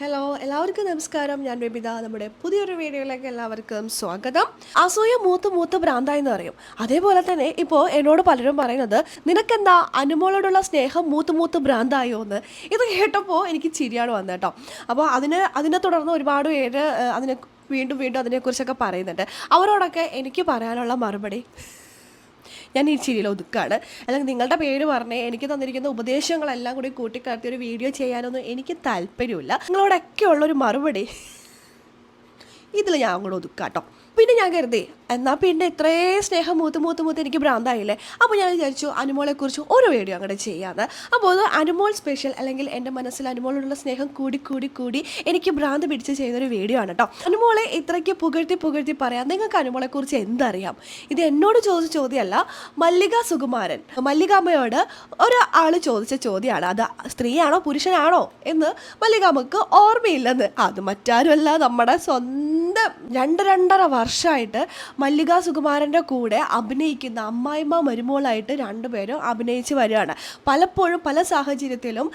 Hello എല്ലാവർക്കും നമസ്കാരം. ഞാൻ ബബിത. നമ്മുടെ പുതിയൊരു വീഡിയോയിലേക്ക് എല്ലാവർക്കും സ്വാഗതം. അസൂയ മൂത്ത് മൂത്ത് ഭ്രാന്ത എന്ന് പറയും. അതേപോലെ തന്നെ ഇപ്പോൾ എന്നോട് പലരും പറയുന്നത് നിനക്കെന്താ അനുമോളോടുള്ള സ്നേഹം മൂത്ത് മൂത്ത് ഭ്രാന്തായോ? എന്ന്. ഇത് കേട്ടപ്പോൾ എനിക്ക് ചിരിയാണ് വന്നത് കേട്ടോ അപ്പോൾ അതിന് അതിനെ തുടർന്ന് ഒരുപാട് പേര് അതിനെ വീണ്ടും വീണ്ടും അതിനെക്കുറിച്ചൊക്കെ പറയുന്നുണ്ട്. അവരോടൊക്കെ എനിക്ക് പറയാനുള്ള മറുപടി. ഞാൻ ഈ ചിരിയിൽ ഒതുക്കാണ്. അല്ലെങ്കിൽ നിങ്ങളുടെ പേര് പറഞ്ഞേ എനിക്ക് തന്നിരിക്കുന്ന ഉപദേശങ്ങളെല്ലാം കൂടി കൂട്ടിക്കാർത്തി ഒരു വീഡിയോ ചെയ്യാനൊന്നും എനിക്ക് താല്പര്യമില്ല. നിങ്ങളോടൊക്കെ ഉള്ളൊരു മറുപടി ഇതിൽ ഞാൻ അങ്ങോട്ട് ഒതുക്കാട്ടോ. പിന്നെ ഞാൻ കരുതി എന്നാൽ പിന്നെ ഇത്രേ സ്നേഹം മൂത്ത് മൂത്ത് മൂത്ത് എനിക്ക് ഭ്രാന്തായില്ലേ? അപ്പോൾ ഞാൻ വിചാരിച്ചു അനുമോളെക്കുറിച്ച് ഒരു വീഡിയോ അങ്ങോട്ട് ചെയ്യാതെ അപ്പോൾ അത് അനുമോൾ സ്പെഷ്യൽ അല്ലെങ്കിൽ എന്റെ മനസ്സിൽ അനുമോളോടുള്ള സ്നേഹം കൂടി കൂടി കൂടി എനിക്ക് ഭ്രാന്ത് പിടിച്ച് ചെയ്തൊരു വീഡിയോ ആണ് കേട്ടോ അനുമോളെ ഇത്രയ്ക്ക് പുകഴ്ത്തി പുകഴ്ത്തി പറയാം. നിങ്ങൾക്ക് അനുമോളെക്കുറിച്ച് എന്തറിയാം? ഇത് എന്നോട് ചോദിച്ച ചോദ്യമല്ല മല്ലിക സുകുമാരൻ. മല്ലികാമ്മയോട് ഒരാൾ ചോദിച്ച ചോദ്യമാണ്. അത് സ്ത്രീയാണോ പുരുഷനാണോ എന്ന് മല്ലികാമ്മക്ക് ഓർമ്മയില്ലെന്ന്. അത് മറ്റാരുമല്ല നമ്മുടെ സ്വന്തം രണ്ട് രണ്ടര വർഷമായിട്ട് മല്ലിക സുകുമാരന്റെ കൂടെ അഭിനയിക്കുന്ന അമ്മായിമ്മ മരുമോളായിട്ട് രണ്ടുപേരും അഭിനയിച്ച് വരികയാണ്. പലപ്പോഴും പല സാഹചര്യത്തിലും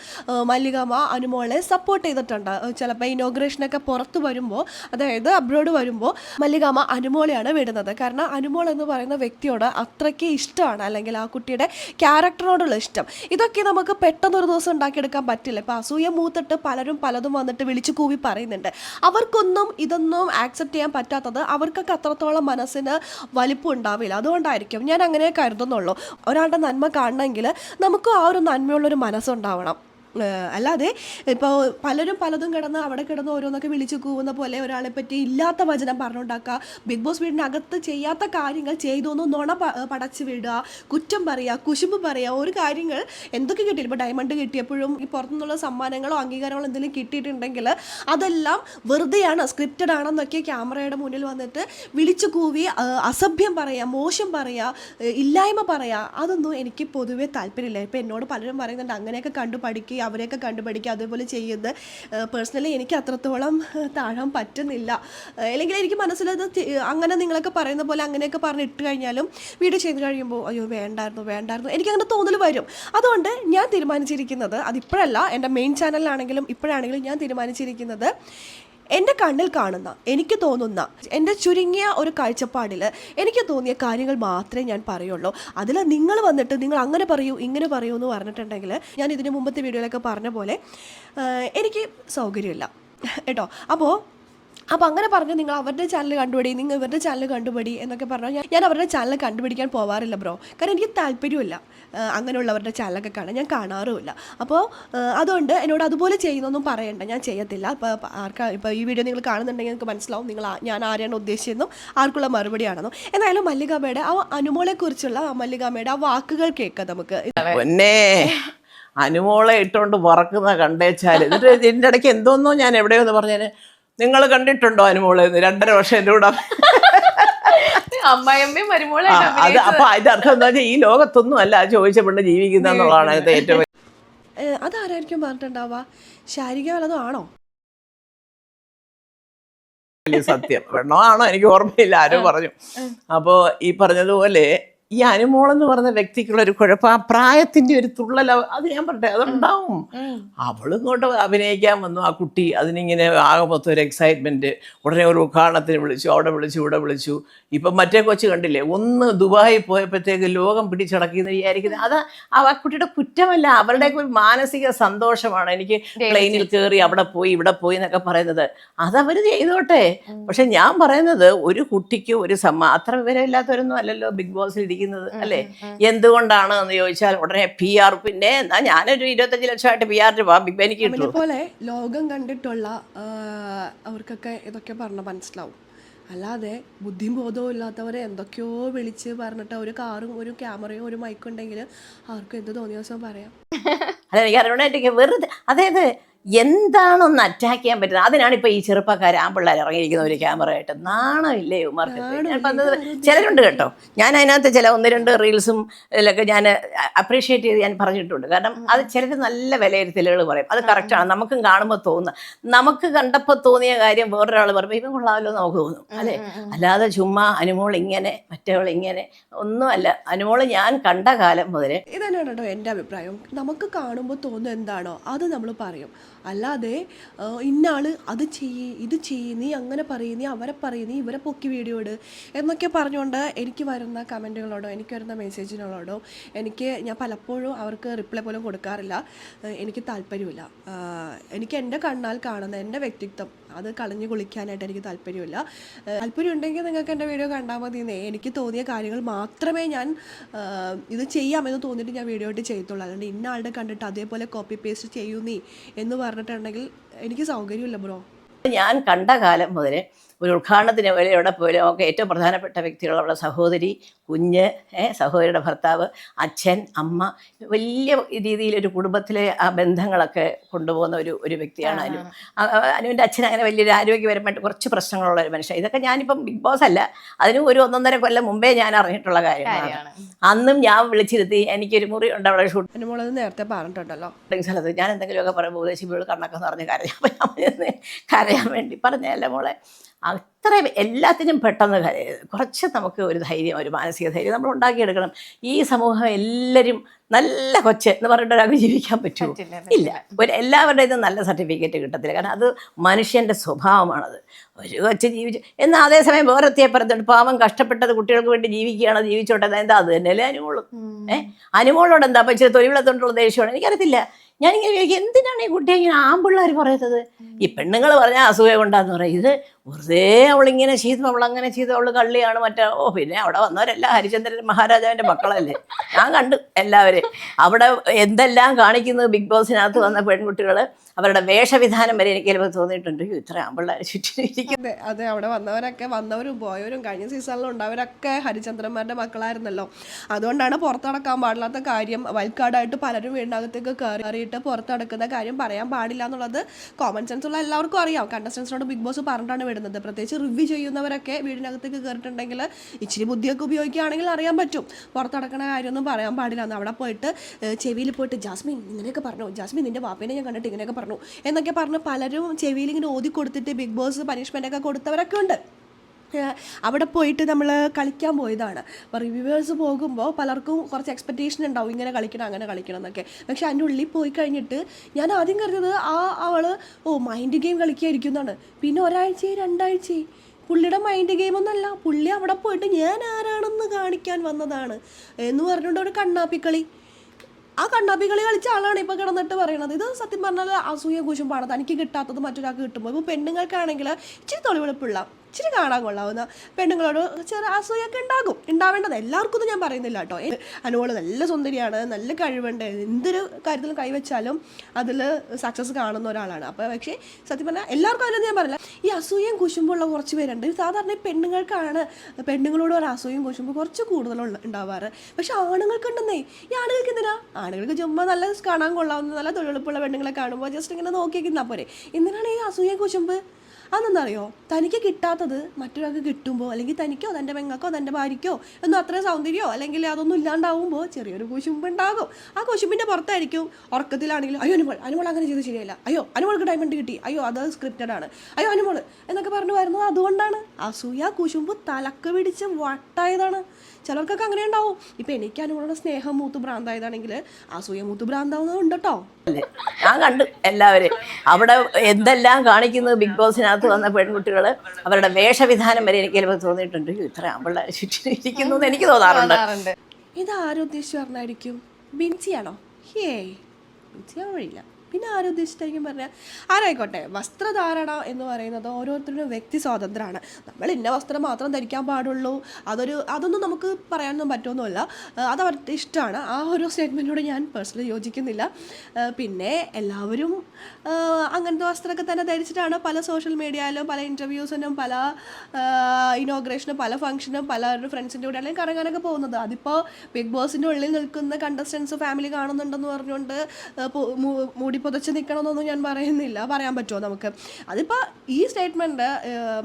മല്ലികമ്മ അനുമോളെ സപ്പോർട്ട് ചെയ്തിട്ടുണ്ട്. ചിലപ്പോൾ ഇനോഗ്രേഷനൊക്കെ പുറത്ത് വരുമ്പോൾ അതായത് അബ്രോഡ് വരുമ്പോൾ മല്ലികാമ്മ അനുമോളെയാണ് വിടുന്നത്. കാരണം അനുമോൾ എന്ന് പറയുന്ന വ്യക്തിയോട് അത്രയ്ക്ക് ഇഷ്ടമാണ്. അല്ലെങ്കിൽ ആ കുട്ടിയുടെ ക്യാരക്ടറിനോടുള്ള ഇഷ്ടം. ഇതൊക്കെ നമുക്ക് പെട്ടെന്ന് ഒരു ദിവസം ഉണ്ടാക്കിയെടുക്കാൻ പറ്റില്ല. ഇപ്പോൾ അസൂയ മൂത്തിട്ട് പലരും പലതും വന്നിട്ട് വിളിച്ചു കൂവി പറയുന്നുണ്ട്. അവർക്കൊന്നും ഇതൊന്നും ആക്സെപ്റ്റ് ചെയ്യാൻ പറ്റാത്തത് അവർക്കൊക്കെ അത്രത്തോളം മനസ്സിന് വലിപ്പം ഉണ്ടാവില്ല. അതുകൊണ്ടായിരിക്കും ഞാൻ അങ്ങനെ കരുതുന്നുള്ളൂ. ഒരാളുടെ നന്മ കാണണമെങ്കിൽ നമുക്കും ആ ഒരു നന്മയുള്ളൊരു മനസ്സുണ്ടാവണം. അല്ലാതെ ഇപ്പോൾ പലരും പലതും കിടന്ന് അവിടെ കിടന്ന് ഓരോന്നൊക്കെ വിളിച്ചു കൂവുന്ന പോലെ ഒരാളെ പറ്റി ഇല്ലാത്ത വചനം പറഞ്ഞുണ്ടാക്കുക. ബിഗ് ബോസ് വീടിനകത്ത് ചെയ്യാത്ത കാര്യങ്ങൾ ചെയ്തു എന്ന് നുണ പടച്ച് വിടുക കുറ്റം പറയുക കുശുമ്പ് പറയുക ഒരു കാര്യങ്ങൾ എന്തൊക്കെ കിട്ടി ഇപ്പോൾ ഡയമണ്ട് കിട്ടിയപ്പോഴും ഈ പുറത്തുനിന്നുള്ള സമ്മാനങ്ങളോ അംഗീകാരങ്ങളോ എന്തെങ്കിലും കിട്ടിയിട്ടുണ്ടെങ്കിൽ അതെല്ലാം വെറുതെയാണ് സ്ക്രിപ്റ്റഡ് ആണെന്നൊക്കെ ക്യാമറയുടെ മുന്നിൽ വന്നിട്ട് വിളിച്ചു കൂവി അസഭ്യം പറയുക മോശം പറയുക ഇല്ലായ്മ പറയുക. അതൊന്നും എനിക്ക് പൊതുവേ താല്പര്യമില്ല. ഇപ്പോൾ എന്നോട് പലരും പറയുന്നുണ്ട് അങ്ങനെയൊക്കെ കണ്ടു പഠിക്കുക അവരെയൊക്കെ കണ്ടുപിടിക്കുക അതേപോലെ ചെയ്യുന്നത്. പേഴ്സണലി എനിക്ക് അത്രത്തോളം താഴാൻ പറ്റുന്നില്ല. അല്ലെങ്കിൽ എനിക്ക് മനസ്സിലത് അങ്ങനെ നിങ്ങളൊക്കെ പറയുന്ന പോലെ അങ്ങനെയൊക്കെ പറഞ്ഞ് ഇട്ട് കഴിഞ്ഞാലും വീഡിയോ ചെയ്ത് കഴിയുമ്പോൾ അയ്യോ വേണ്ടായിരുന്നു വേണ്ടായിരുന്നു. എനിക്കങ്ങനെ തോന്നൽ വരും. അതുകൊണ്ട് ഞാൻ തീരുമാനിച്ചിരിക്കുന്നത് അതിപ്പോഴല്ല എന്റെ മെയിൻ ചാനലിലാണെങ്കിലും ഇപ്പോഴാണെങ്കിലും ഞാൻ തീരുമാനിച്ചിരിക്കുന്നത് എന്റെ കണ്ണിൽ കാണുന്ന എനിക്ക് തോന്നുന്ന എന്റെ ചുരുങ്ങിയ ഒരു കാഴ്ചപ്പാടിൽ എനിക്ക് തോന്നിയ കാര്യങ്ങൾ മാത്രമേ ഞാൻ പറയുള്ളൂ. അതിൽ നിങ്ങൾ വന്നിട്ട് നിങ്ങൾ അങ്ങനെ പറയൂ ഇങ്ങനെ പറയൂ എന്ന് പറഞ്ഞിട്ടുണ്ടെങ്കിൽ ഞാൻ ഇതിന് മുമ്പത്തെ വീഡിയോയിലൊക്കെ പറഞ്ഞ പോലെ എനിക്ക് സൗകര്യമില്ല. കേട്ടോ? അപ്പോൾ അപ്പോൾ അങ്ങനെ പറഞ്ഞ് നിങ്ങൾ അവരുടെ ചാനൽ കണ്ടുപിടി നിങ്ങൾ ഇവരുടെ ചാനൽ കണ്ടുപിടി എന്നൊക്കെ പറഞ്ഞാൽ ഞാൻ ഞാൻ അവരുടെ ചാനൽ കണ്ടുപിടിക്കാൻ പോവാറില്ല ബ്രോ കാരണം എനിക്ക് താല്പര്യമില്ല അങ്ങനെയുള്ളവരുടെ ചാനലൊക്കെ കാണാൻ ഞാൻ കാണാറുമില്ല. അപ്പോൾ അതുകൊണ്ട് എന്നോട് അതുപോലെ ചെയ്യുന്നൊന്നും പറയണ്ട. ഞാൻ ചെയ്യത്തില്ല. അപ്പോൾ ആർക്കാ ഇപ്പോൾ ഈ വീഡിയോ നിങ്ങൾ കാണുന്നുണ്ടെങ്കിൽ നിങ്ങൾക്ക് മനസ്സിലാവും നിങ്ങൾ ഞാൻ ആരെയാണ് ഉദ്ദേശിച്ചതെന്നും ആർക്കുള്ള മറുപടിയാണെന്നും. എന്തായാലും മല്ലികാമ്മയുടെ ആ അനുമോളെക്കുറിച്ചുള്ള മല്ലികാമ്മയുടെ ആ വാക്കുകൾ കേൾക്കാം നമുക്ക്. അനുമോളെ ഇട്ടുകൊണ്ട് വറക്കുന്ന കണ്ടേച്ചാൽ എന്നിട്ട് ഇതിന്റെ ഇടയ്ക്ക് എന്തോന്നോ ഞാൻ എവിടെയോ എന്ന് പറഞ്ഞാൽ നിങ്ങൾ കണ്ടിട്ടുണ്ടോ അനുമോളെ രണ്ടര വർഷം എന്റെ കൂടെ അമ്മായിയമ്മയും ആ, മരുമോളായിട്ട് അത് അപ്പൊ അതിന്റെ അർത്ഥം എന്താ വെച്ചാൽ ഈ ലോകത്തൊന്നും അല്ല ആ ചോദിച്ച പെണ്ണ് ജീവിക്കുന്ന എന്നുള്ളതാണ് അതിന്റെ ഏറ്റവും അതാരായിരിക്കും പറഞ്ഞിട്ടുണ്ടാവുക? ശാരിക വല്ലതും ആണോ? സത്യം. പെണ്ണോ എനിക്ക് ഓർമ്മയില്ല. ആരോ പറഞ്ഞു. അപ്പോൾ ഈ പറഞ്ഞതുപോലെ ഈ അനുമോളെന്ന് പറഞ്ഞ വ്യക്തിക്കുള്ള ഒരു കുഴപ്പം ആ പ്രായത്തിന്റെ ഒരു തുള്ളൽ അത് ഞാൻ പറട്ടെ അതുണ്ടാവും. അവളും ഇങ്ങോട്ട് അഭിനയിക്കാൻ വന്നു. ആ കുട്ടി അതിനിങ്ങനെ ആകെ മൊത്തം ഒരു എക്സൈറ്റ്മെന്റ് ഉടനെ ഒരു ഉദ്ഘാടനത്തിന് വിളിച്ചു അവിടെ വിളിച്ചു ഇവിടെ വിളിച്ചു. ഇപ്പം മറ്റേ കൊച്ചു കണ്ടില്ലേ ഒന്ന് ദുബായി പോയപ്പോഴത്തേക്ക് ലോകം പിടിച്ചടക്കിയെന്ന് വിചാരിക്കുന്നത് അത് ആ കുട്ടിയുടെ കുറ്റമല്ല അവരുടെ ഒരു മാനസിക സന്തോഷമാണ്. എനിക്ക് പ്ലെയിനിൽ കയറി അവിടെ പോയി ഇവിടെ പോയി എന്നൊക്കെ പറയുന്നത്. അതവർ ചെയ്തോട്ടെ. പക്ഷെ ഞാൻ പറയുന്നത് ഒരു കുട്ടിക്ക് ഒരു സമ്മ അത്ര വിവരമില്ലാത്തവരൊന്നും അല്ലല്ലോ ബിഗ് ബോസിൽ ഇരിക്കുന്നത് അല്ലേ? എന്തുകൊണ്ടാണ് എന്ന് ചോദിച്ചാൽ ഉടനെ പി ആർ പിന്നെ എന്നാ ഞാനൊരു ഇരുപത്തഞ്ച് ലക്ഷമായിട്ട് പി ആർ രൂപ ബിഗ് ബാനിക്ക് ഇതുപോലെ ലോകം കണ്ടിട്ടുള്ള അവർക്കൊക്കെ ഇതൊക്കെ പറഞ്ഞ മനസ്സിലാവും. അല്ലാതെ ബുദ്ധിബോധവും ഇല്ലാത്തവരെ എന്തൊക്കെയോ വിളിച്ച് പറഞ്ഞിട്ട് ഒരു കാറും ഒരു ക്യാമറയും ഒരു മൈക്കും ഉണ്ടെങ്കിൽ അവർക്ക് എന്ത് തോന്നിയ ദിവസം പറയാം. അല്ല എനിക്ക് അറിയണമായിട്ടൊക്കെ വെറുതെ അതായത് എന്താണൊന്ന് അറ്റാക്ക് ചെയ്യാൻ പറ്റുന്നത്? അതിനാണ് ഇപ്പൊ ഈ ചെറുപ്പക്കാർ ആമ്പിള്ളേർ ഇറങ്ങിയിരിക്കുന്ന ഒരു ക്യാമറ ആയിട്ട് നാണമില്ലേ ഉമാർക്ക് ചിലരുണ്ട് കേട്ടോ. ഞാൻ അതിനകത്ത് ചില ഒന്ന് രണ്ട് റീൽസും ഇതിലൊക്കെ ഞാൻ അപ്രീഷിയേറ്റ് ചെയ്ത് ഞാൻ പറഞ്ഞിട്ടുണ്ട്. കാരണം അത് ചിലർ നല്ല വിലയിരുത്തലുകൾ പറയും. അത് കറക്റ്റാണ് നമുക്കും കാണുമ്പോൾ തോന്നുക നമുക്ക് കണ്ടപ്പോൾ തോന്നിയ കാര്യം വേറൊരാൾ പറയുമ്പോൾ ഇവൻ കൊള്ളാമല്ലോ നമുക്ക് തോന്നും. അല്ലേ? അല്ലാതെ ചുമ്മാ അനുമോൾ ഇങ്ങനെ മറ്റവൾ ഇങ്ങനെ ഒന്നുമല്ല. അനുമോൾ ഞാൻ കണ്ട കാലം മുതലേ ഇതന്നെയാണ് തന്നെയാണ് കേട്ടോ എന്റെ അഭിപ്രായം. നമുക്ക് കാണുമ്പോൾ തോന്നുന്നത് എന്താണോ അത് നമ്മൾ പറയും. അല്ലാതെ ഇന്ന ഇന്നാൾ അത് ചെയ്യ് ഇത് ചെയ്യ് നീ അങ്ങനെ പറയും നീ അവരെ പറയും നീ ഇവരെ പൊക്കി വീഡിയോ ഇട് എന്നൊക്കെ പറഞ്ഞുകൊണ്ട് എനിക്ക് വരുന്ന കമന്റുകളോടോ എനിക്ക് വരുന്ന മെസ്സേജിനോടോ എനിക്ക് ഞാൻ പലപ്പോഴും അവർക്ക് റിപ്ലൈ പോലും കൊടുക്കാറില്ല. എനിക്ക് താല്പര്യമില്ല. എനിക്ക് എന്റെ കണ്ണാൽ കാണുന്ന എന്റെ വ്യക്തിത്വം അത് കളഞ്ഞു കുളിക്കാനായിട്ട് എനിക്ക് താല്പര്യമില്ല. താല്പര്യം ഉണ്ടെങ്കിൽ നിങ്ങൾക്ക് എന്റെ വീഡിയോ കണ്ടാൽ മതി എനിക്ക് തോന്നിയ കാര്യങ്ങൾ മാത്രമേ ഞാൻ ഇത് ചെയ്യാമെന്ന് തോന്നിയിട്ട് ഞാൻ വീഡിയോ ആയിട്ട് ചെയ്യത്തുള്ളൂ. അതുകൊണ്ട് ഇന്ന ആളുടെ കണ്ടിട്ട് അതേപോലെ കോപ്പി പേസ്റ്റ് ചെയ്യുന്നേ എന്ന് പറഞ്ഞിട്ടുണ്ടെങ്കിൽ എനിക്ക് സൗകര്യമില്ല ബ്രോ. ഞാൻ കണ്ട കാലം മുതൽ ഒരു ഉദ്ഘാടനത്തിന് പോലെ എവിടെ പോയാലും ഒക്കെ ഏറ്റവും പ്രധാനപ്പെട്ട വ്യക്തികൾ അവളുടെ സഹോദരി കുഞ്ഞ് സഹോദരിയുടെ ഭർത്താവ് അച്ഛൻ അമ്മ വലിയ രീതിയിൽ ഒരു കുടുംബത്തിലെ ആ ബന്ധങ്ങളൊക്കെ കൊണ്ടുപോകുന്ന ഒരു ഒരു വ്യക്തിയാണ് അനു. അനുവിന്റെ അച്ഛൻ അങ്ങനെ വലിയൊരു ആരോഗ്യപരമായിട്ട് കുറച്ച് പ്രശ്നങ്ങളുള്ള ഒരു മനുഷ്യൻ. ഇതൊക്കെ ഞാനിപ്പം ബിഗ് ബോസ് അല്ല. അതിന് ഒരു ഒന്നൊന്നര കൊല്ലം മുമ്പേ ഞാൻ അറിഞ്ഞിട്ടുള്ള കാര്യമാണ്. അന്നും ഞാൻ വിളിച്ചിരുത്തി എനിക്കൊരു മുറി ഉണ്ട് അവിടെ ഷൂട്ട് മോളത് നേരത്തെ പറഞ്ഞിട്ടുണ്ടല്ലോ. സ്ഥലത്ത്. ഞാൻ എന്തെങ്കിലുമൊക്കെ പറയുമ്പോൾ ഉപദേശിപ്പോൾ കണ്ണൊക്കെ നിറഞ്ഞ് കരഞ്ഞു അപ്പം ഞാൻ പറഞ്ഞത് കരയാൻ വേണ്ടി പറഞ്ഞല്ല മോളെ? അത്ര എല്ലാത്തിനും പെട്ടെന്ന് കുറച്ച് നമുക്ക് ഒരു ധൈര്യം ഒരു മാനസിക ധൈര്യം നമ്മൾ ഉണ്ടാക്കിയെടുക്കണം. ഈ സമൂഹം എല്ലാവരും നല്ല കൊച്ച് എന്ന് പറഞ്ഞിട്ട് ഒരാൾക്ക് ജീവിക്കാൻ പറ്റുമോ? ഇല്ല. ഒരു എല്ലാവരുടെയും ഇത് നല്ല സർട്ടിഫിക്കറ്റ് കിട്ടത്തില്ല. കാരണം അത് മനുഷ്യന്റെ സ്വഭാവമാണത്. ഒരു കൊച്ച് ജീവിച്ചു എന്നാൽ അതേസമയം വേറെത്തിയെ പറഞ്ഞിട്ട് പാവം കഷ്ടപ്പെട്ടത് കുട്ടികൾക്ക് വേണ്ടി ജീവിക്കുകയാണ് ജീവിച്ചോട്ടെ എന്താ അത് തന്നെയല്ലേ അനുമോളും? ഏഹ് അനുമോളോട് എന്താ പക്ഷേ തൊഴിലുള്ള തൊഴിലെത്തോണ്ടുള്ള ദേഷ്യമാണ് എനിക്കറിയത്തില്ല. ഞാനിങ്ങനെ എന്തിനാണ് ഈ കുട്ടിയെ ഇങ്ങനെ ആമ്പിള്ളേർ പറയുന്നത്? ഈ പെണ്ണുങ്ങൾ പറഞ്ഞാൽ അസൂയ കൊണ്ടാന്ന് പറയും. ഇത് വെറുതെ അവളിങ്ങനെ ചെയ്തു അവൾ അങ്ങനെ ചെയ്തു അവൾ കള്ളിയാണ് മറ്റേ. ഓ പിന്നെ അവിടെ വന്നവരെല്ലാം ഹരിചന്ദ്രൻ മഹാരാജാവിന്റെ മക്കളല്ലേ. ഞാൻ കണ്ടു എല്ലാവരെയും. അവിടെ എന്തെല്ലാം കാണിക്കുന്നത് ബിഗ് ബോസിനകത്ത് വന്ന പെൺകുട്ടികൾ അവരുടെ വേഷവിധാനം വരെ എനിക്ക് ചിലപ്പോൾ തോന്നിയിട്ടുണ്ട്. "അയ്യോ, ഇത്ര ഇരിക്കും അതെ അതെ അവിടെ വന്നവരൊക്കെ വന്നവരും പോയവരും കഴിഞ്ഞ സീസണിൽ ഉണ്ടായവരൊക്കെ ഹരിചന്ദ്രന്മാരുടെ മക്കളായിരുന്നല്ലോ. അതുകൊണ്ടാണ് പുറത്തടക്കാൻ പാടില്ലാത്ത കാര്യം. വൽക്കാടായിട്ട് പലരും വീടിനകത്തേക്ക് കയറിയിട്ട് പുറത്തടക്കുന്ന കാര്യം പറയാൻ പാടില്ല എന്നുള്ളത് കോമൺ സെൻസ് ഉള്ള എല്ലാവർക്കും അറിയാം. കണ്ടസ്റ്റൻസിനോട് ബിഗ് ബോസ് പറഞ്ഞിട്ടാണ് വിടുന്നത്. പ്രത്യേകിച്ച് റിവ്യൂ ചെയ്യുന്നവരൊക്കെ വീടിനകത്തേക്ക് കയറിയിട്ടുണ്ടെങ്കിൽ ഇച്ചിരി ബുദ്ധിയൊക്കെ ഉപയോഗിക്കുകയാണെങ്കിൽ അറിയാൻ പറ്റും. പുറത്തടക്കണ കാര്യമൊന്നും പറയാൻ പാടില്ല. എന്ന് അവിടെ പോയിട്ട് ചെവിയിൽ പോയിട്ട് ജാസ്മിൻ ഇങ്ങനെയൊക്കെ പറഞ്ഞു? ജാസ്മിൻ നിന്റെ വാപ്പേനെ ഞാൻ കണ്ടിട്ട് ഇങ്ങനെയൊക്കെ പറഞ്ഞു. എന്നൊക്കെ പറഞ്ഞ് പലരും ചെവിയിൽ ഇങ്ങനെ ഓതി കൊടുത്തിട്ട് ബിഗ് ബോസ് പനിഷ്മെന്റ് ഒക്കെ കൊടുത്തവരൊക്കെ ഉണ്ട്. അവിടെ പോയിട്ട് നമ്മൾ കളിക്കാൻ പോയതാണ്. അപ്പോൾ റിവ്യൂവേഴ്സ് പോകുമ്പോൾ പലർക്കും കുറച്ച് എക്സ്പെക്റ്റേഷൻ ഉണ്ടാവും ഇങ്ങനെ കളിക്കണം അങ്ങനെ കളിക്കണം എന്നൊക്കെ. പക്ഷെ അതിന്റെ ഉള്ളിൽ പോയി കഴിഞ്ഞിട്ട് ഞാൻ ആദ്യം കരുതുന്നത് ആ അവൾ ഓ മൈൻഡ് ഗെയിം കളിക്കായിരിക്കും എന്നാണ്. പിന്നെ ഒരാഴ്ചയും രണ്ടാഴ്ചയും പുള്ളിയുടെ മൈൻഡ് ഗെയിം ഒന്നല്ല പുള്ളി അവിടെ പോയിട്ട് ഞാൻ ആരാണെന്ന് കാണിക്കാൻ വന്നതാണ് എന്ന് പറഞ്ഞുകൊണ്ട് ഒരു കണ്ണാപ്പിക്കളി. ആ കണ്ണാപ്പി കളി കളിച്ച ആളാണ് ഇപ്പൊ കിടന്നിട്ട് പറയണത്. ഇത് സത്യം പറഞ്ഞാൽ അസൂയ കുശുമ്പാണ്. തനിക്ക് കിട്ടാത്തത് മറ്റൊരാൾക്ക് കിട്ടുമ്പോൾ ഇപ്പോൾ പെണ്ണുങ്ങൾക്കാണെങ്കിൽ ഇച്ചിരി തൊളിവെളുപ്പുള്ള ഇച്ചിരി കാണാൻ കൊള്ളാവുന്ന പെണ്ണുങ്ങളോട് ചെറിയ അസൂയൊക്കെ ഉണ്ടാകും. ഉണ്ടാവേണ്ടത് എല്ലാവർക്കും ഞാൻ പറയുന്നില്ല കേട്ടോ. അനുമോൾ നല്ല സുന്ദരിയാണ് നല്ല കഴിവുണ്ട്. എന്തൊരു കാര്യത്തിലും കൈവച്ചാലും അതിൽ സക്സസ് കാണുന്ന ഒരാളാണ്. അപ്പോൾ പക്ഷേ സത്യം പറഞ്ഞാൽ എല്ലാവർക്കും അതിലൊന്നും ഞാൻ പറയില്ല. ഈ അസൂയയും കുശുമ്പുള്ള കുറച്ച് പേരുണ്ട്. സാധാരണ പെണ്ണുങ്ങൾക്കാണ് പെണ്ണുങ്ങളോട് ഒരു അസൂയയും കുശുമ്പും കുറച്ച് കൂടുതലുള്ള ഉണ്ടാവാറ്. പക്ഷെ ആണുങ്ങൾക്കുണ്ടെന്നേ ഈ ആണുങ്ങൾക്ക് എന്തിനാ? ആണുങ്ങൾക്ക് ചുമ്മാ നല്ല കാണാൻ കൊള്ളാവുന്ന നല്ല തൊഴിലുറപ്പുള്ള പെണ്ണുങ്ങളെ കാണുമ്പോൾ ജസ്റ്റ് ഇങ്ങനെ നോക്കിയിരിക്കുന്ന പോരെ. എന്തിനാണ് ഈ അസൂയ കുശുമ്പ്? അതെന്താണെന്നറിയോ തനിക്ക് കിട്ടാത്തത് മറ്റൊരാൾക്ക് കിട്ടുമ്പോൾ അല്ലെങ്കിൽ തനിക്കോ തന്റെ പെങ്ങൾക്കോ തന്റെ ഭാര്യയ്ക്കോ ഒന്നും അത്ര സൗന്ദര്യമോ അല്ലെങ്കിൽ അതൊന്നും ഇല്ലാണ്ടാവുമ്പോൾ ചെറിയൊരു കുശുമ്പ് ഉണ്ടാകും ആ കുശുമ്പിന്റെ പുറത്തായിരിക്കും ഉറക്കത്തിലാണെങ്കിലും അയ്യോ അനുമോൾ അനുമോൾ അങ്ങനെ ചെയ്ത് ശരിയല്ല. അയ്യോ അനുമോൾക്ക് ഡയമണ്ട് കിട്ടി. അയ്യോ അത് സ്ക്രിപ്റ്റഡ് ആണ്. അയ്യോ അനുമോൾ എന്നൊക്കെ പറഞ്ഞു വരുന്നത് അതുകൊണ്ടാണ്. അസൂയ കുശുമ്പ് തലക്ക് പിടിച്ച് വട്ടായതാണ്. ചിലർക്കൊക്കെ അങ്ങനെ ഉണ്ടാവും. ഇപ്പം എനിക്ക് അനുമോളുടെ സ്നേഹം മൂത്ത് ഭ്രാന്തായതാണെങ്കിൽ അസൂയ മൂത്ത് ഭ്രാന്താവുന്നതുണ്ട് കേട്ടോ. അല്ലേ? ഞാൻ കണ്ടു എല്ലാവരും അവിടെ എന്തെല്ലാം കാണിക്കുന്നത് ബിഗ് ബോസിനകത്ത്? വന്ന പെൺകുട്ടികൾ അവരുടെ വേഷവിധാനം വരെ എനിക്ക് ചിലപ്പോൾ തോന്നിയിട്ടുണ്ട്. ഇത്ര ആമ്പിള്ളേർ ചുറ്റിനിരിക്കുന്നു എന്ന് എനിക്ക് തോന്നാറുണ്ട്. ഇത് ആരുദ്ദേശിച്ച് പറഞ്ഞായിരിക്കും? ബിൻസിയാണോ? ഹേ ബിൻസി പിന്നെ ആരുദ്ദേശിച്ചായിരിക്കും പറഞ്ഞാൽ ആരായിക്കോട്ടെ വസ്ത്രധാരണ എന്ന് പറയുന്നത് ഓരോരുത്തരുടെ വ്യക്തി സ്വാതന്ത്ര്യമാണ്. നമ്മൾ ഇന്ന വസ്ത്രം മാത്രം ധരിക്കാൻ പാടുള്ളൂ. അതൊരു അതൊന്നും നമുക്ക് പറയാനൊന്നും പറ്റുമൊന്നുമില്ല അത് അവരുടെ ഇഷ്ടമാണ്. ആ ഒരു സ്റ്റേറ്റ്മെന്റോട് ഞാൻ പേഴ്സണലി യോജിക്കുന്നില്ല. പിന്നെ എല്ലാവരും അങ്ങനത്തെ വസ്ത്രമൊക്കെ തന്നെ ധരിച്ചിട്ടാണ് പല സോഷ്യൽ മീഡിയയിലും പല ഇന്റർവ്യൂസിനും പല ഇനോഗ്രേഷനും പല ഫംഗ്ഷനും പല ഫ്രണ്ട്സിന്റെ കൂടെ അല്ലെങ്കിൽ കറങ്ങാനൊക്കെ പോകുന്നത്. അതിപ്പോൾ ബിഗ് ബോസിന്റെ ഉള്ളിൽ നിൽക്കുന്ന കണ്ടസ്റ്റൻസ് ഫാമിലി കാണുന്നുണ്ടെന്ന് പറഞ്ഞുകൊണ്ട് മൂടി പുതച്ച് നിൽക്കണമെന്നൊന്നും ഞാൻ പറയുന്നില്ല. പറയാൻ പറ്റുമോ നമുക്ക്? അതിപ്പോൾ ഈ സ്റ്റേറ്റ്മെന്റ്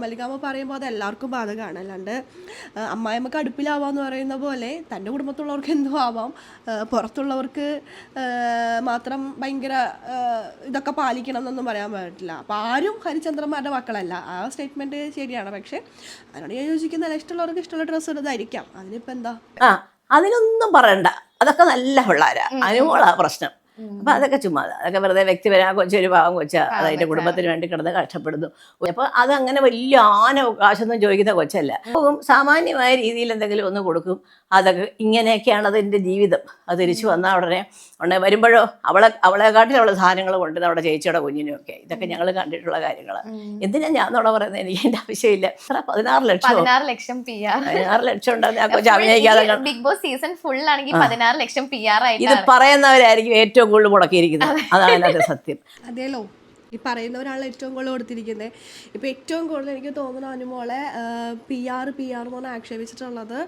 മല്ലികാമ്മ പറയുമ്പോൾ അത് എല്ലാവർക്കും ബാധകമാണ്. അല്ലാണ്ട് അമ്മായിമ്മക്ക് അടുപ്പിലാവാന്ന് പറയുന്ന പോലെ തന്റെ കുടുംബത്തുള്ളവർക്ക് എന്തോ ആവാം. പുറത്തുള്ളവർക്ക് മാത്രം ഭയങ്കര ഇതൊക്കെ പാലിക്കണം എന്നൊന്നും പറയാൻ പറ്റില്ല. അപ്പോൾ ആരും ഹരിചന്ദ്രന്മാരുടെ മക്കളല്ല. ആ സ്റ്റേറ്റ്മെന്റ് ശരിയാണ്. പക്ഷേ അതിനോട് ഞാൻ യോജിക്കുന്നില്ല. ഇഷ്ടമുള്ളവർക്ക് ഇഷ്ടമുള്ള ഡ്രസ്സ് ഇടതായിരിക്കാം അതിനിപ്പോൾ എന്താ? ആ അതിനൊന്നും പറയണ്ട. അതൊക്കെ നല്ല പിള്ളേരാ. അനുമോളാ പ്രശ്നം. അപ്പൊ അതൊക്കെ ചുമ്മാ അതൊക്കെ വെറുതെ വ്യക്തിപരം ആ കൊച്ചൊരു പാവം കൊച്ച അതായത് അതിന്റെ കുടുംബത്തിന് വേണ്ടി കിടന്ന് കഷ്ടപ്പെടുന്നു. അപ്പൊ അതങ്ങനെ അങ്ങനെ വലിയ ആന കാശൊന്നും ചോദിക്കുന്ന കൊച്ചല്ല. അപ്പം സാമാന്യമായ രീതിയിൽ എന്തെങ്കിലും ഒന്ന് കൊടുക്കും. അതൊക്കെ ഇങ്ങനെയൊക്കെയാണ് അതിന്റെ ജീവിതം. അത് തിരിച്ചു വന്നാൽ ഉടനെ ഉടനെ വരുമ്പോഴോ അവളെ അവളെക്കാട്ടിലും അവളെ സാധനങ്ങൾ കൊണ്ട് നമ്മുടെ ചേച്ചിയുടെ കുഞ്ഞിനും ഒക്കെ ഇതൊക്കെ ഞങ്ങൾ കണ്ടിട്ടുള്ള കാര്യങ്ങളാണ് എന്തിനാ ഞാൻ എന്നോട് പറയുന്നത്? എനിക്ക് എന്റെ ആവശ്യമില്ല. പതിനാറ് ലക്ഷം പതിനാറ് ലക്ഷം പി ആർ. പതിനാറ് ലക്ഷം അഭിനയിക്കാതെ ബിഗ് ബോസ് സീസൺ ഫുൾ ആണെങ്കിൽ പതിനാറ് ലക്ഷം പി ആർ ഇത് പറയുന്നവരായിരിക്കും ഏറ്റവും കൂടുതൽ മുടക്കിയിരിക്കുന്നത്. അതാണ് അതിന്റെ സത്യം. അതേലോ ഈ പറയുന്നവരാണ് ഏറ്റവും കൂടുതൽ കൊടുത്തിരിക്കുന്നത്. ഇപ്പം ഏറ്റവും കൂടുതൽ എനിക്ക് തോന്നുന്ന അനുമോളെ പി ആർ പി ആർ എന്ന് പറഞ്ഞാൽ ആക്ഷേപിച്ചിട്ടുള്ളത്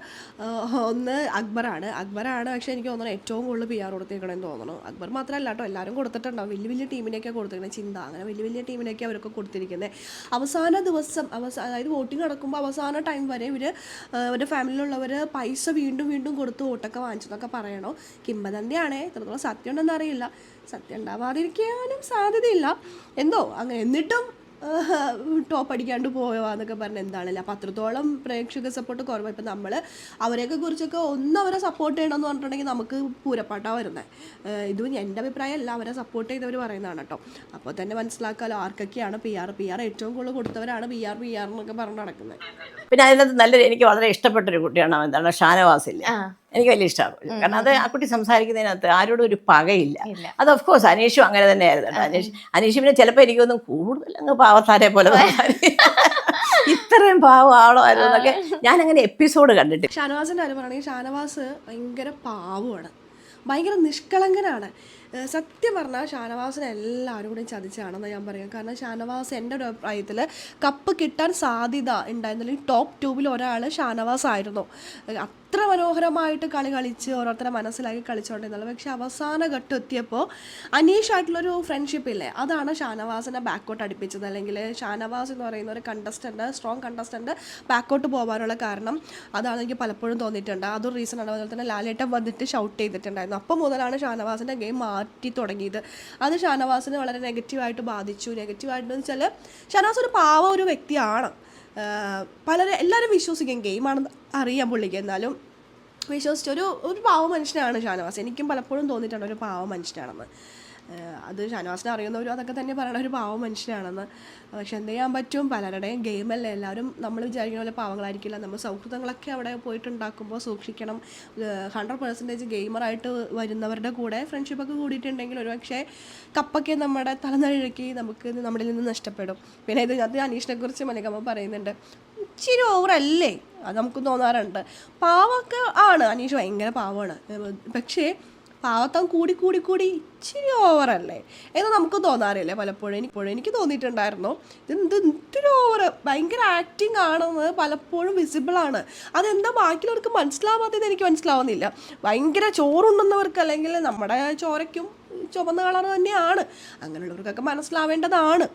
ഒന്ന് അക്ബറാണ്. അക്ബറാണ് പക്ഷേ എനിക്ക് തോന്നുന്നു ഏറ്റവും കൂടുതൽ പി ആർ കൊടുത്തിരിക്കണമെന്ന് തോന്നുന്നു. അക്ബർ മാത്രമല്ല കേട്ടോ എല്ലാവരും കൊടുത്തിട്ടുണ്ടാവും. വലിയ വലിയ ടീമിനെയൊക്കെ കൊടുത്തിരിക്കുന്നത്. ചിന്ത അങ്ങനെ വലിയ വലിയ ടീമിനൊക്കെ അവരൊക്കെ കൊടുത്തിരിക്കുന്നത്. അവസാന ദിവസം അവസാന അതായത് വോട്ടിംഗ് നടക്കുമ്പോൾ അവസാന ടൈം വരെ ഇവർ അവരുടെ ഫാമിലിയിലുള്ളവർ പൈസ വീണ്ടും വീണ്ടും കൊടുത്ത് വോട്ടൊക്കെ വാങ്ങിച്ചെന്നൊക്കെ പറയണോ? കിംബദന്തിയാണേ ഇത്രത്തോളം സത്യം ഉണ്ടെന്ന് അറിയില്ല. സത്യം ഉണ്ടാവാതിരിക്കാനും സാധ്യതയില്ല. എന്തോ അങ്ങനെ എന്നിട്ടും ടോപ്പ് അടിക്കാണ്ട് പോവാന്നൊക്കെ പറഞ്ഞ് എന്താണല്ലോ? അപ്പം അത്രത്തോളം പ്രേക്ഷക സപ്പോർട്ട് കുറവാണ് ഇപ്പം നമ്മൾ അവരെയൊക്കെ കുറിച്ചൊക്കെ ഒന്ന് അവരെ സപ്പോർട്ട് ചെയ്യണമെന്ന് പറഞ്ഞിട്ടുണ്ടെങ്കിൽ നമുക്ക് പൂരപ്പാട്ടാണ് വരുന്നത് ഇത് എന്റെ അഭിപ്രായമല്ല അവരെ സപ്പോർട്ട് ചെയ്തവർ പറയുന്നതാണ് കേട്ടോ അപ്പോൾ തന്നെ മനസ്സിലാക്കാമല്ലോ ആർക്കൊക്കെയാണ് പി ആർ പി ആർ ഏറ്റവും കൂടുതൽ കൊടുത്തവരാണ് പി ആർ പി ആർ എന്നൊക്കെ പറഞ്ഞ് നടക്കുന്നത്. പിന്നെ അതിനകത്ത് നല്ലൊരു എനിക്ക് വളരെ ഇഷ്ടപ്പെട്ടൊരു കുട്ടിയാണ് എന്താണ്? ഷാനവാസില്ല ആ. എനിക്ക് വലിയ ഇഷ്ടമാണ് കാരണം അത് ആ കുട്ടി സംസാരിക്കുന്നതിനകത്ത് ആരോടും ഒരു പകയില്ല. അത് ഓഫ് കോഴ്സ് അനീഷും അങ്ങനെ തന്നെയായിരുന്നു. കേട്ടോ അനീഷ് അനീഷ് പിന്നെ ചിലപ്പോൾ എനിക്കൊന്നും കൂടുതൽ അങ്ങ് പാവത്താരെ പോലെ. ഇത്രയും പാവം ആളോ ആയിരുന്നൊക്കെ ഞാൻ അങ്ങനെ എപ്പിസോഡ് കണ്ടിട്ട്. ഷാനവാസിന്റെ കാര്യം പറയുകയാണെങ്കിൽ ഷാനവാസ് ഭയങ്കര പാവമാണ്. ഭയങ്കര നിഷ്കളങ്കനാണ്. സത്യം പറഞ്ഞാൽ ഷാനവാസിനെ എല്ലാവരും കൂടി ചതിച്ചാണെന്ന് ഞാൻ പറയാം. കാരണം ഷാനവാസ് എന്റെ ഒരു അഭിപ്രായത്തിൽ കപ്പ് കിട്ടാൻ സാധ്യത ഉണ്ടായിരുന്നില്ല. ടോപ്പ് ട്യൂബിൽ ഒരാൾ ഷാനവാസ് ആയിരുന്നു. അത്ര മനോഹരമായിട്ട് കളി കളിച്ച് ഓരോരുത്തരെ മനസ്സിലാക്കി കളിച്ചുകൊണ്ടിരുന്നത് പക്ഷെ അവസാന ഘട്ടം എത്തിയപ്പോൾ അനീഷായിട്ടുള്ളൊരു ഫ്രണ്ട്ഷിപ്പ് ഇല്ലേ? അതാണ് ഷാനവാസിനെ ബാക്കോട്ട് അടുപ്പിച്ചത്. അല്ലെങ്കിൽ ഷാനവാസ് എന്ന് പറയുന്ന ഒരു കണ്ടസ്റ്റന്റ് സ്ട്രോങ് കണ്ടസ്റ്റന്റ് ബാക്കോട്ട് പോകാനുള്ള കാരണം അതാണ് എനിക്ക് പലപ്പോഴും തോന്നിയിട്ടുണ്ട്. അതൊരു റീസൺ ആണ്. അതുപോലെ തന്നെ ലാലേട്ടൻ വന്നിട്ട് ഷൗട്ട് ചെയ്തിട്ടുണ്ടായിരുന്നു. അപ്പം മുതലാണ് ഷാനവാസിന്റെ ഗെയിം മാറ്റി തുടങ്ങിയത്. അത് ഷാനവാസിനെ വളരെ നെഗറ്റീവായിട്ട് ബാധിച്ചു. നെഗറ്റീവായിട്ടെന്ന് വെച്ചാൽ ഷാനവാസ് ഒരു പാവ ഒരു വ്യക്തിയാണ്. പലരെ എല്ലാവരും വിശ്വസിക്കും. ഗെയിമാണെന്ന് അറിയാം പുള്ളിക്ക് എന്നാലും വിശ്വസിച്ച ഒരു ഒരു പാവ മനുഷ്യനാണ് ഷാനവാസ്. എനിക്കും പലപ്പോഴും തോന്നിയിട്ടുണ്ട് ഒരു പാവ മനുഷ്യനാണെന്ന്. അത് ഷാനവാസിനെ അറിയുന്നവരും അതൊക്കെ തന്നെ പറയണ ഒരു പാവ മനുഷ്യനാണെന്ന്. പക്ഷെ എന്ത് ചെയ്യാൻ പറ്റും? പലരുടെയും ഗെയിമല്ലേ. എല്ലാവരും നമ്മൾ വിചാരിക്കുന്ന പോലെ പാവങ്ങളായിരിക്കില്ല. നമ്മൾ സൗഹൃദങ്ങളൊക്കെ അവിടെ പോയിട്ടുണ്ടാക്കുമ്പോൾ സൂക്ഷിക്കണം. ഹൺഡ്രഡ് പെർസെന്റേജ് ഗെയിമറായിട്ട് വരുന്നവരുടെ കൂടെ ഫ്രണ്ട്ഷിപ്പൊക്കെ കൂടിയിട്ടുണ്ടെങ്കിൽ ഒരു പക്ഷേ കപ്പൊക്കെ നമ്മുടെ തലനഴുകി നമുക്ക് നമ്മളിൽ നിന്ന് നഷ്ടപ്പെടും. പിന്നെ ഇതിനകത്ത് അനീഷിനെ കുറിച്ച് പറയുന്നുണ്ട്. ഇച്ചിരി ഓവറല്ലേ അത് നമുക്ക് തോന്നാറുണ്ട്. പാവമൊക്കെ ആണ്. അനീഷ് ഭയങ്കര പാവമാണ്. പക്ഷേ പാവത്തം കൂടി കൂടി കൂടി ഇച്ചിരി ഓവറല്ലേ? എന്ന് നമുക്ക് തോന്നാറില്ലേ പലപ്പോഴും? ഇപ്പോഴും എനിക്ക് തോന്നിയിട്ടുണ്ടായിരുന്നു. ഇത് എന്തൊരു ഓവർ ഭയങ്കര ആക്ടിങ് ആണെന്ന് പലപ്പോഴും വിസിബിൾ ആണ്. അതെന്താ ബാക്കിയുള്ളവർക്ക് മനസ്സിലാവാത്തത് എനിക്ക് മനസ്സിലാവുന്നില്ല. ഭയങ്കര ചോറുണ്ടെന്നവർക്ക് അല്ലെങ്കിൽ നമ്മുടെ ചോരയ്ക്കും ചുവന്ന കളർ തന്നെയാണ്. അങ്ങനെയുള്ളവർക്കൊക്കെ മനസ്സിലാവേണ്ടതാണ്.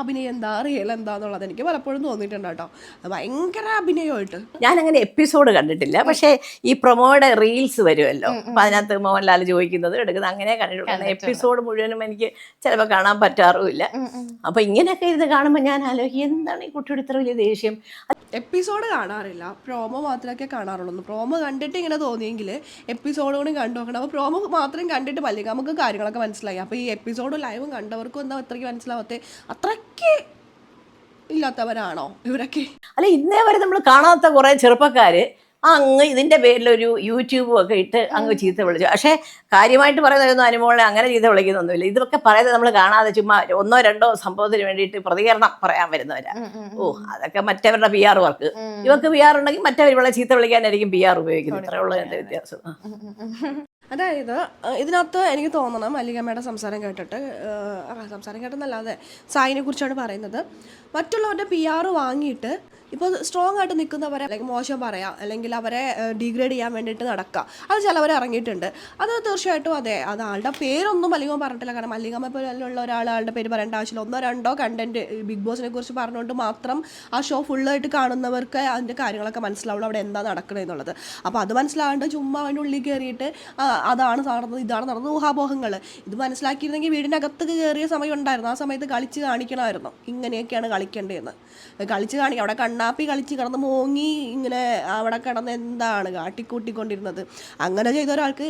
അഭിനയം എന്താ? റിയൽ എന്താന്നുള്ളത് എനിക്ക് പലപ്പോഴും തോന്നിയിട്ടുണ്ട് കേട്ടോ. ഭയങ്കര അഭിനയമായിട്ട്. ഞാൻ അങ്ങനെ എപ്പിസോഡ് കണ്ടിട്ടില്ല. പക്ഷേ ഈ പ്രൊമോയുടെ റീൽസ് വരുമല്ലോ. അപ്പൊ അതിനകത്ത് മോഹൻലാൽ ചോദിക്കുന്നത് എടുക്കുന്നത് അങ്ങനെ കണ്ടിട്ടുണ്ട്. എപ്പിസോഡ് മുഴുവനും എനിക്ക് ചിലപ്പോൾ കാണാൻ പറ്റാറുമില്ല. അപ്പൊ ഇങ്ങനെയൊക്കെ ഇരുന്ന് കാണുമ്പോൾ ഞാൻ ആലോചിക്കും എന്താണ് ഈ കുട്ടിയുടെ ഇത്ര വലിയ ദേഷ്യം? എപ്പിസോഡ് കാണാറില്ല. പ്രോമോ മാത്രമൊക്കെ കാണാറുള്ളൂ. പ്രോമോ കണ്ടിട്ട് ഇങ്ങനെ തോന്നിയെങ്കിൽ എപ്പിസോഡ് കൂടി കണ്ടു നോക്കണം. അപ്പോൾ പ്രോമോ മാത്രം കണ്ടിട്ട് പല്ലെങ്കിൽ നമുക്ക് കാര്യങ്ങളൊക്കെ മനസ്സിലായി. അപ്പോൾ ഈ എപ്പിസോഡ് ലൈവും കണ്ടവർക്കും എന്താ അത്രയ്ക്ക് മനസ്സിലാവാത്തേ? അത്രയ്ക്ക് ഇല്ലാത്തവരാണോ? ഇവരൊക്കെ അല്ല ഇന്നേ വരെ നമ്മൾ കാണാത്ത കുറേ ചെറുപ്പക്കാർ അങ്ങ് ഇതിന്റെ പേരിൽ ഒരു യൂട്യൂബും ഒക്കെ ഇട്ട് അങ്ങ് ചീത്ത വിളിച്ചു. പക്ഷേ കാര്യമായിട്ട് പറയുന്നതൊന്നും അനുമോളെ അങ്ങനെ ചീത്ത വിളിക്കുന്നൊന്നുമില്ല. ഇതൊക്കെ പറയുന്നത് നമ്മൾ കാണാതെ ചുമ്മാ ഒന്നോ രണ്ടോ സംഭവത്തിന് വേണ്ടിയിട്ട് പ്രതികരണം പറയാൻ വരുന്നവരാ. ഓ അതൊക്കെ മറ്റവരുടെ പി ആർ വർക്ക്. ഇവർക്ക് പി ആർ ഉണ്ടെങ്കിൽ മറ്റവർ ഇവളെ ചീത്ത വിളിക്കാനായിരിക്കും പി ആർ ഉപയോഗിക്കുന്നത്. ഇത്രയുള്ള വ്യത്യാസം. അതായത് ഇതിനകത്ത് എനിക്ക് തോന്നണം മല്ലികമ്മയുടെ സംസാരം കേട്ടിട്ട് സംസാരം കേട്ടെന്നല്ലാതെ സായിനെ കുറിച്ചാണ് പറയുന്നത്. മറ്റുള്ളവരുടെ പി ആർ വാങ്ങിയിട്ട് ഇപ്പോൾ സ്ട്രോങ് ആയിട്ട് നിൽക്കുന്നവരെ അല്ലെങ്കിൽ മോശം പറയാം അല്ലെങ്കിൽ അവരെ ഡീഗ്രേഡ് ചെയ്യാൻ വേണ്ടിയിട്ട് നടക്കുക അത് ചിലവർ ഇറങ്ങിയിട്ടുണ്ട്. അത് തീർച്ചയായിട്ടും അതെ അത് ആളുടെ പേരൊന്നും മല്ലികമ്മ പറഞ്ഞിട്ടില്ല. കാരണം മല്ലികമ്മ പോലുള്ള ഒരാൾ ആളുടെ പേര് പറയേണ്ട ആവശ്യമില്ല. ഒന്നോ രണ്ടോ കണ്ടന്റ് ബിഗ് ബോസിനെ കുറിച്ച് പറഞ്ഞുകൊണ്ട് മാത്രം ആ ഷോ ഫുള്ളായിട്ട് കാണുന്നവർക്ക് അതിന്റെ കാര്യങ്ങളൊക്കെ മനസ്സിലാവുള്ളൂ അവിടെ എന്താ നടക്കണമെന്നുള്ളത് അപ്പോൾ അത് മനസ്സിലാണ്ട് ചുമ്മാ അതിന്റെ ഉള്ളിൽ കയറിയിട്ട് ആ, അതാണ് നടന്നത് ഇതാണ് നടന്നത് ഊഹാപോഹങ്ങൾ ഇത് മനസ്സിലാക്കിയിരുന്നെങ്കിൽ വീടിനകത്ത് കയറിയ സമയം ഉണ്ടായിരുന്നു. ആ സമയത്ത് കളിച്ച് കാണിക്കണമായിരുന്നു. ഇങ്ങനെയൊക്കെയാണ് കളിക്കേണ്ടതെന്ന്. കളിച്ച് കാണിക്കുക അവിടെ കണ്ണാപ്പി കളിച്ച് കിടന്ന് മോങ്ങി ഇങ്ങനെ അവിടെ കിടന്ന് എന്താണ് കാട്ടിക്കൂട്ടിക്കൊണ്ടിരുന്നത്. അങ്ങനെ ചെയ്ത ഒരാൾക്ക്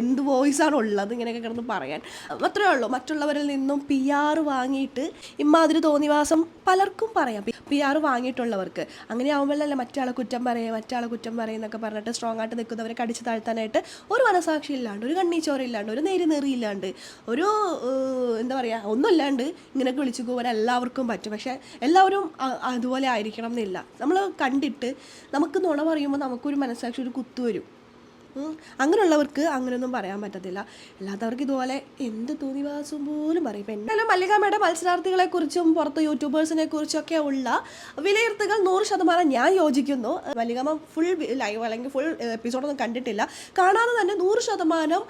എന്ത് വോയിസാണ് ഉള്ളത് ഇങ്ങനെയൊക്കെ കിടന്ന് പറയാൻ. അത്രേ ഉള്ളൂ. മറ്റുള്ളവരിൽ നിന്നും പി ആർ വാങ്ങിയിട്ട് ഇമാതിരി തോന്നിവാസം പലർക്കും പറയാം. പി ആർ വാങ്ങിയിട്ടുള്ളവർക്ക്. അങ്ങനെ ആവുമ്പോഴല്ലേ മറ്റാളെ കുറ്റം പറയുക മറ്റാളെ കുറ്റം പറയും എന്നൊക്കെ പറഞ്ഞിട്ട് സ്ട്രോങ് ആയിട്ട് നിൽക്കുന്നവരെ കടിച്ചു താഴ്ത്താനായിട്ട് ഒരു മനസാക്ഷി ഇല്ലാണ്ട് ഒരു കണ്ണീച്ചോര ഇല്ലാണ്ട് ഒരു നേര് നേറിയില്ലാണ്ട് ഒരു എന്താ പറയുക ഒന്നുമില്ലാണ്ട് ഇങ്ങനെയൊക്കെ വിളിച്ചു പോകാൻ എല്ലാവർക്കും പറ്റും. പക്ഷേ എല്ലാവരും അതുപോലെ ആയിരിക്കണം എന്നില്ല. നമ്മൾ കണ്ടിട്ട് നമുക്ക് നുണ പറയുമ്പോൾ നമുക്കൊരു മനസ്സാക്ഷി ഒരു കുത്തു വരും. അങ്ങനെയുള്ളവർക്ക് അങ്ങനെയൊന്നും പറയാൻ പറ്റത്തില്ല. അല്ലാത്തവർക്ക് ഇതുപോലെ എന്ത് തോന്നിവാസം പോലും പറയും. ഇപ്പം എന്തായാലും മല്ലികാമ്മയുടെ മത്സരാർത്ഥികളെ കുറിച്ചും പുറത്ത് യൂട്യൂബേഴ്സിനെ കുറിച്ചൊക്കെ ഉള്ള വിലയിരുത്തുകൾ നൂറ് ശതമാനം ഞാൻ യോജിക്കുന്നു. മല്ലികാമ്മ ഫുൾ ലൈവ് അല്ലെങ്കിൽ ഫുൾ എപ്പിസോഡൊന്നും കണ്ടിട്ടില്ല. കാണാതെ തന്നെ നൂറ് ശതമാനം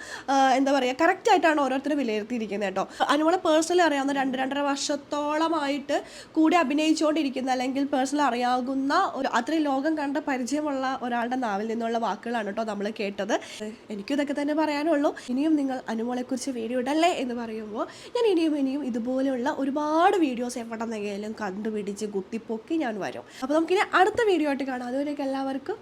എന്താ പറയുക കറക്റ്റ് ആയിട്ടാണ് ഓരോരുത്തരും വിലയിരുത്തിയിരിക്കുന്നത് കേട്ടോ. അനുമോളെ പേഴ്സണലി അറിയാവുന്ന രണ്ട് രണ്ടര വർഷത്തോളമായിട്ട് കൂടെ അഭിനയിച്ചുകൊണ്ടിരിക്കുന്ന അല്ലെങ്കിൽ പേഴ്സണൽ അറിയാവുന്ന ഒരു അത്രയും ലോകം കണ്ട പരിചയമുള്ള ഒരാളുടെ നാവിൽ നിന്നുള്ള വാക്കുകളാണ് കേട്ടോ നമ്മൾ കേട്ടത്. എനിക്കും ഇതൊക്കെ തന്നെ പറയാനുള്ളൂ. ഇനിയും നിങ്ങൾ അനുമോളെക്കുറിച്ച് വീഡിയോ ഇടല്ലേ എന്ന് പറയുമ്പോൾ ഞാൻ ഇനിയും ഇനിയും ഇതുപോലെയുള്ള ഒരുപാട് വീഡിയോസ് എവിടെ നിന്നെങ്കിലും കണ്ടുപിടിച്ച് കുത്തിപ്പൊക്കി ഞാൻ വരും. അപ്പോൾ നമുക്കിനി അടുത്ത വീഡിയോ ആയിട്ട് കാണാം. അതുവരെയൊക്കെ എല്ലാവർക്കും